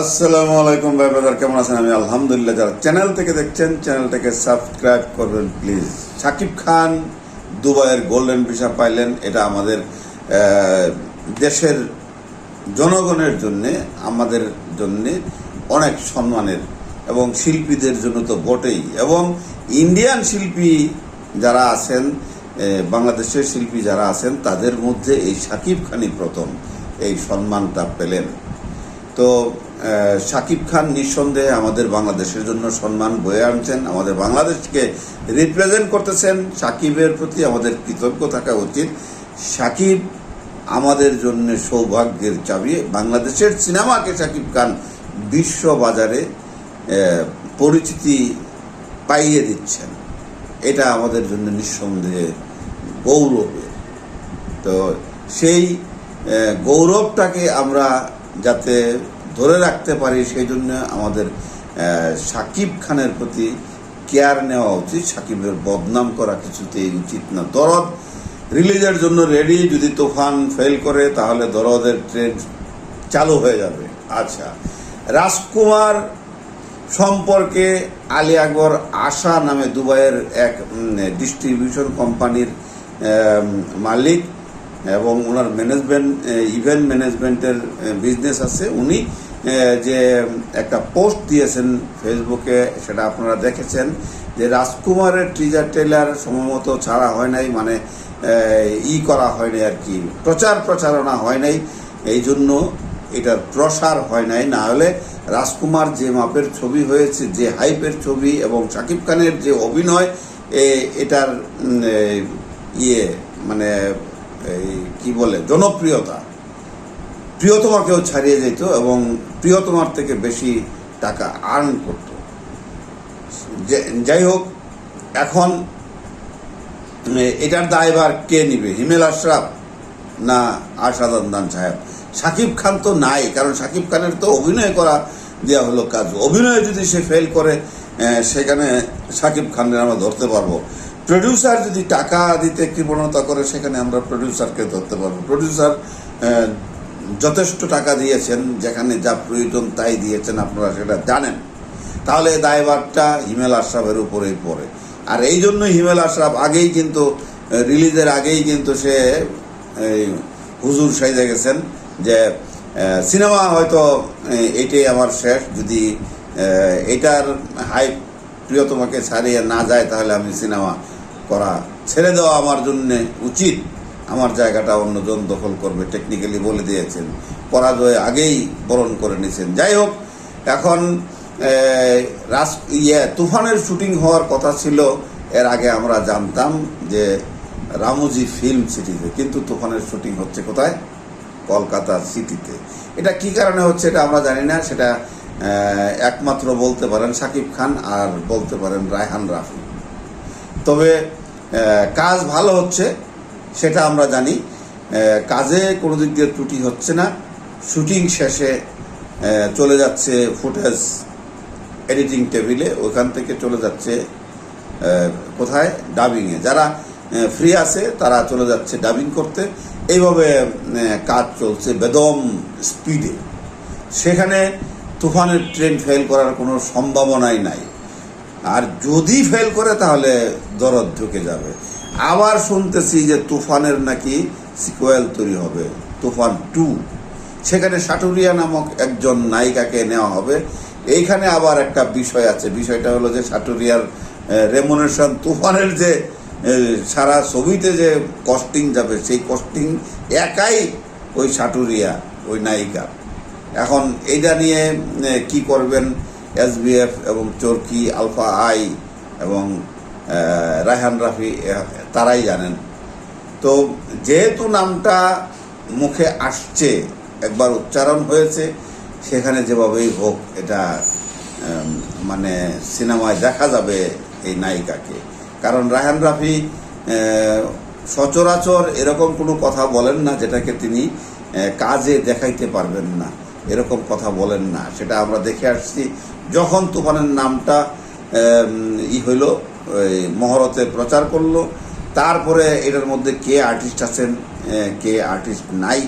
আসসালামু আলাইকুম ভাই ব্রাদার, কেমন আছেন? আমি আলহামদুলিল্লাহ যারা চ্যানেল থেকে দেখছেন চ্যানেলটাকে সাবস্ক্রাইব করবেন প্লিজ সাকিব খান, দুবাইয়ের গোল্ডেন ভিসা পাইলেন। এটা আমাদের দেশের জনগণের জন্যে, আমাদের জন্যে অনেক সম্মানের এবং শিল্পীদের জন্য তো বটেই। এবং ইন্ডিয়ান শিল্পী যারা আছেন বাংলাদেশের শিল্পী যারা আছেন, তাদের মধ্যে এই সাকিব খানই প্রথম এই সম্মানটা পেলেন। তো শাকিব খান নিঃসন্দেহে আমাদের বাংলাদেশের জন্য সম্মান বয়ে আনছেন, আমাদের বাংলাদেশকে রিপ্রেজেন্ট করতেছেন। সাকিবের প্রতি আমাদের কৃতজ্ঞ থাকা উচিত। সাকিব আমাদের জন্য সৌভাগ্যের চাবি। বাংলাদেশের সিনেমাকে সাকিব খান বিশ্ব বাজারে পরিচিতি পাইয়ে দিচ্ছেন। এটা আমাদের জন্য নিঃসন্দেহে গৌরবের। তো সেই গৌরবটাকে আমরা যাতে ধরে রাখতে পারি, সেই জন্য আমাদের সাকিব খানের প্রতি কেয়ার নেওয়া উচিত। সাকিবের বদনাম করা কিছুতেই উচিত না। দরদ রিলিজের জন্য রেডি যদি তুফান ফেল করে, তাহলে দরদের ট্রেন চালু হয়ে যাবে। আচ্ছা রাজকুমার সম্পর্কে আলী আকবর আশা নামে দুবাইয়ের এক ডিস্ট্রিবিউশন কোম্পানির মালিক। এবং ওনার ম্যানেজমেন্ট ইভেন্ট ম্যানেজমেন্টের বিজনেস আছে। উনি যে, একটা পোস্ট দিয়েছেন ফেসবুকে সেটা আপনারা দেখেছেন যে রাজকুমারের টিজার ট্রেলার সময়মতো ছাড়া হয় নাই মানে ই করা হয় নাই আর কি। প্রচার প্রচারণা হয় নাই, এই জন্য এটার প্রসার হয় নাই। না হলে রাজকুমার যে মাপের ছবি হয়েছে, যে হাইপের ছবি এবং শাকিব খানের যে অভিনয় এটার ইয়ে মানে এই কি বলে জনপ্রিয়তা। প্রিয়তমাকেও ছাড়িয়ে যেত এবং প্রিয়তমার থেকে বেশি টাকা আর্ন করত। যাই হোক এখন উম, এটার দায়ভার কে নিবে হিমেল আশরাফ না আশাদান সাহেব? সাকিব খান তো নাই কারণ সাকিব খানের তো অভিনয় করা দেওয়া হলো কাজ। অভিনয় যদি সে ফেল করে সেখানে সাকিব খানের আমরা ধরতে পারব। প্রডিউসার যদি টাকা দিতে কৃপণতা করে সেখানে আমরা প্রডিউসারকে ধরতে পারব। প্রডিউসার যথেষ্ট টাকা দিয়েছেন যেখানে যা প্রয়োজন তাই দিয়েছেন আপনারা সেটা জানেন। তাহলে দায়ভারটা হিমেল আশরাফের উপরেই পড়ে। আর এই জন্য হিমেল আশরাফ আগেই কিন্তু রিলিজের আগেই কিন্তু সে হুজুর সাইজে গেছেন যে সিনেমা হয়তো আহ, এইটাই আমার শেষ। যদি এটার হাই প্রিয়তমাকে ছাড়িয়ে না যায় তাহলে আমি সিনেমা করা ছেড়ে দেওয়া আমার জন্য উচিত। আমার জায়গাটা অন্যজন দখল করবে টেকনিক্যালি বলে দিয়েছেন। পরাজয় আগেই বরণ করে নিয়েছেন। যাই হোক, এখন রাস ইয়ে তুফানের শুটিং হওয়ার কথা ছিল। এর আগে আমরা জানতাম যে রামুজি ফিল্ম সিটিতে, কিন্তু তুফানের শুটিং হচ্ছে কোথায়? কলকাতা সিটিতে। এটা কি কারণে হচ্ছে এটা আমরা জানি না। সেটা একমাত্র বলতে পারেন সাকিব খান আর বলতে পারেন রায়হান রাফি। তবে কাজ ভালো হচ্ছে, সেটা আমরা জানি। কাজে কোনো দিক দিয়ে ত্রুটি হচ্ছে না। শুটিং শেষে চলে যাচ্ছে ফুটেজ এডিটিং টেবিলে, ওখান থেকে চলে যাচ্ছে কোথায়? ডাবিংয়ে। যারা ফ্রি আছে, তারা চলে যাচ্ছে ডাবিং করতে। এইভাবে কাজ চলছে বেদম স্পিডে। সেখানে তুফানের ট্রেন ফেল করার কোনো সম্ভাবনাই নাই। আর যদি ফেল করে, তাহলে দরদ ঢুকে যাবে। আবার শুনতেছি যে তুফানের নাকি সিকোয়েল তৈরি হবে, তুফান টু সেখানে সাটুরিয়া নামক একজন নায়িকাকে নেওয়া হবে। এইখানে আবার একটা বিষয় আছে। বিষয়টা হলো যে সাটুরিয়ার রেমুনেশন তুফানের যে সারা ছবিতে যে কস্টিং যাবে, সেই কস্টিং একাই ওই সাটুরিয়া, ওই নায়িকা। এখন এইটা নিয়ে কি করবেন? এসবিএফ এবং চরকি আলফা আই এবং রায়হান রাফি তারাই জানেন। তো যেহেতু নামটা মুখে আসছে, একবার উচ্চারণ হয়েছে, সেখানে যেভাবেই হোক এটা মানে সিনেমায় দেখা যাবে এই নায়িকাকে। কারণ রায়হান রাফি সচরাচর এরকম কোনো কথা বলেন না যেটাকে তিনি কাজে দেখাইতে পারবেন না। এরকম কথা বলেন না। সেটা আমরা দেখে আসছি। যখন তুফানের নামটা ই হইল মহরতে প্রচার করল, তারপরে এটার মধ্যে কে আর্টিস্ট আছেন কে আর্টিস্ট নাই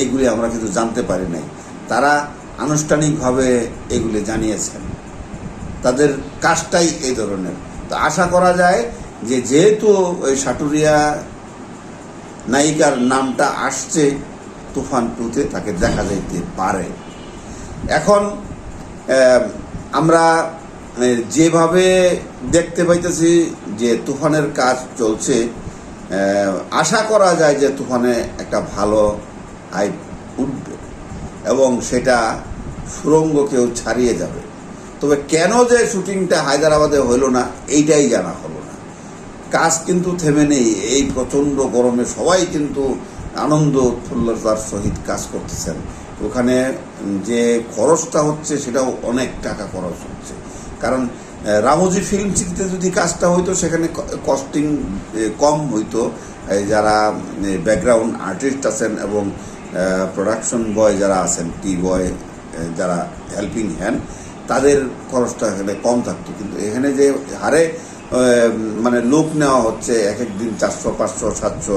এইগুলি আমরা কিন্তু জানতে পারি নাই। তারা আনুষ্ঠানিকভাবে এগুলি জানিয়েছেন। তাদের কাজটাই এই ধরনের। তো আশা করা যায় যে যেহেতু ওই সাটুরিয়া নায়িকার নামটা আসছে তুফান টুতে তাকে দেখা যাইতে পারে। এখন আমরা যেভাবে দেখতে পাইতেছি যে তুফানের কাজ চলছে আশা করা যায় যে তুফানে একটা ভালো হাইপ উঠবে এবং সেটা সুরঙ্গ কেউ ছাড়িয়ে যাবে। তবে কেন যে শুটিংটা হায়দ্রাবাদে হইল না, এইটাই জানা হলো না। কাজ কিন্তু থেমে নেই, এই প্রচণ্ড গরমে সবাই কিন্তু আনন্দ উৎফুল্লতার সহিত কাজ করতেছেন। ওখানে যে খরচটা হচ্ছে, সেটাও অনেক টাকা খরচ হচ্ছে। কারণ রামোজি ফিল্ম সিটিতে যদি কাজটা হইতো, সেখানে কস্টিং কম হইতো। যারা ব্যাকগ্রাউন্ড আর্টিস্ট আছেন এবং প্রোডাকশন বয় যারা আছেন টি বয় যারা হেল্পিং হ্যান্ড তাদের খরচটা এখানে কম থাকতো। কিন্তু এখানে যে হারে মানে লোক নেওয়া হচ্ছে এক এক দিন চারশো, পাঁচশো, সাতশো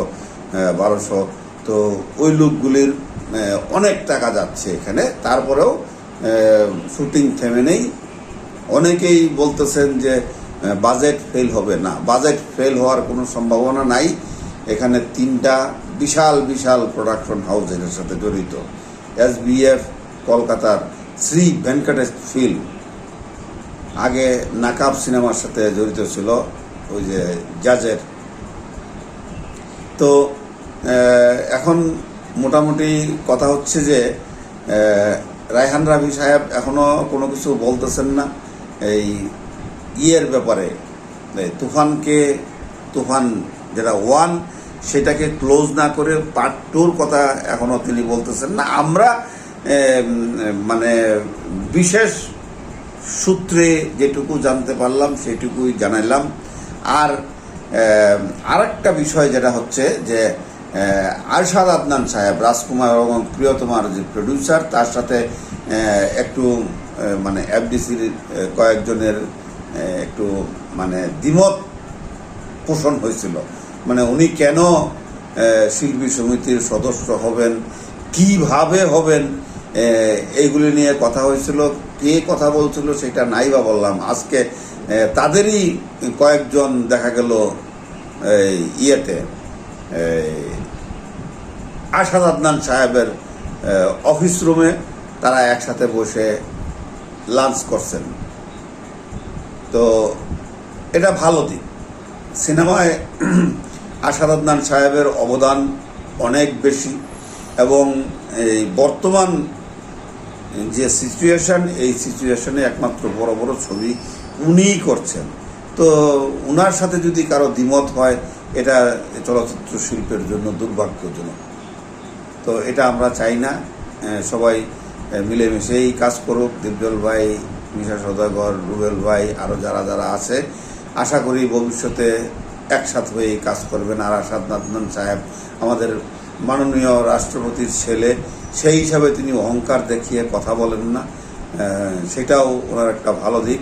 বারোশো তো ওই লোকগুলির অনেক টাকা যাচ্ছে এখানে। তারপরেও শুটিং থেমে নেই। অনেকেই বলতেছেন যে বাজেট ফেল হবে না। বাজেট ফেল হওয়ার কোনো সম্ভাবনা নাই। এখানে তিনটা বিশাল বিশাল প্রোডাকশন হাউস এর সাথে জড়িত। এস বিএফ কলকাতার শ্রী ভেঙ্কটেশ ফিল্ম। আগে নাকাব সিনেমার সাথে জড়িত ছিল, ওই যে জাজের। তো এখন মোটামুটি কথা হচ্ছে যে রায়হান রাভি সাহেব এখনও কোনো কিছু বলতেছেন না। এই ইয়ের ব্যাপারে তুফানকে, তুফান যেটা ওয়ান, সেটাকে ক্লোজ না করে পার্ট টুর কথা এখনও তিনি বলতেছেন না। আমরা মানে বিশেষ সূত্রে যেটুকু জানতে পারলাম, সেটুকুই জানাইলাম। আর আরেকটা বিষয় যেটা হচ্ছে যে আরশাদ আদনান সাহেব, রাজকুমার এবং প্রিয়তমার যে প্রডিউসার তার সাথে একটু মানে এফডিসির কয়েকজনের একটু মানে দ্বিমত পোষণ হয়েছিল। মানে উনি কেন শিল্পী সমিতির সদস্য হবেন, কীভাবে হবেন এইগুলি নিয়ে কথা হয়েছিল, কে কথা বলছিল সেটা নাই বা বললাম। আজকে তাদেরই কয়েকজন দেখা গেল ইয়েতে আশাদ আদনান সাহেবের অফিস রুমে তারা একসাথে বসে লাঞ্চ করছেন। তো এটা ভালো দিক। সিনেমায় আশাদ আদনান সাহেবের অবদান অনেক বেশি এবং এই বর্তমান যে সিচুয়েশান এই সিচুয়েশানে একমাত্র বড় বড় ছবি উনিই করছেন। তো উনার সাথে যদি কারও দ্বিমত হয়, এটা চলচ্চিত্র শিল্পের জন্য দুর্ভাগ্যজনক। তো এটা আমরা চাই না। সবাই মিলেমিশেই কাজ করুক। দিব্যল ভাই, মিশা সদাগর, রুবেল ভাই আরও যারা যারা আছে, আশা করি ভবিষ্যতে একসাথে হয়ে কাজ করবেন। আর আসাদ নাদনান সাহেব, আমাদের মাননীয় রাষ্ট্রপতির ছেলে, সেই হিসাবে তিনি অহংকার দেখিয়ে কথা বলেন না। সেটাও ওনার একটা ভালো দিক।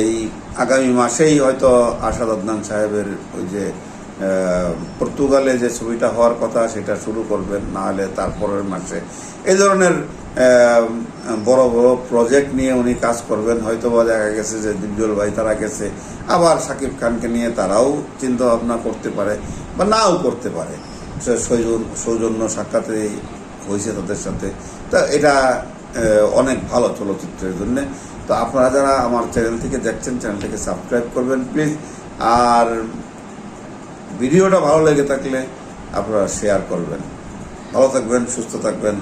এই আগামী মাসেই হয়তো আসাদ আদনান সাহেবের ওই যে পর্তুগালে যে ছবিটা হওয়ার কথা সেটা শুরু করবেন না হলে তারপরের মাসে। এই ধরনের বড় বড় প্রজেক্ট নিয়ে উনি কাজ করবেন। হয়তো বা দেখা গেছে যে দিব্যল ভাই তারা গেছে। আবার সাকিব খানকে নিয়ে তারাও চিন্তা ভাবনা করতে পারে বা নাও করতে পারে। সৌজন্য সাক্ষাতে হয়েছে তাদের সাথে। তা এটা অনেক ভালো চলচ্চিত্রের জন্য। তো আপনারা যারা আমার চ্যানেল থেকে দেখছেন চ্যানেলটাকে সাবস্ক্রাইব করবেন প্লিজ আর ভিডিওটা ভালো লেগে থাকলে আপনারা শেয়ার করবেন। ভালো থাকবেন সুস্থ থাকবেন।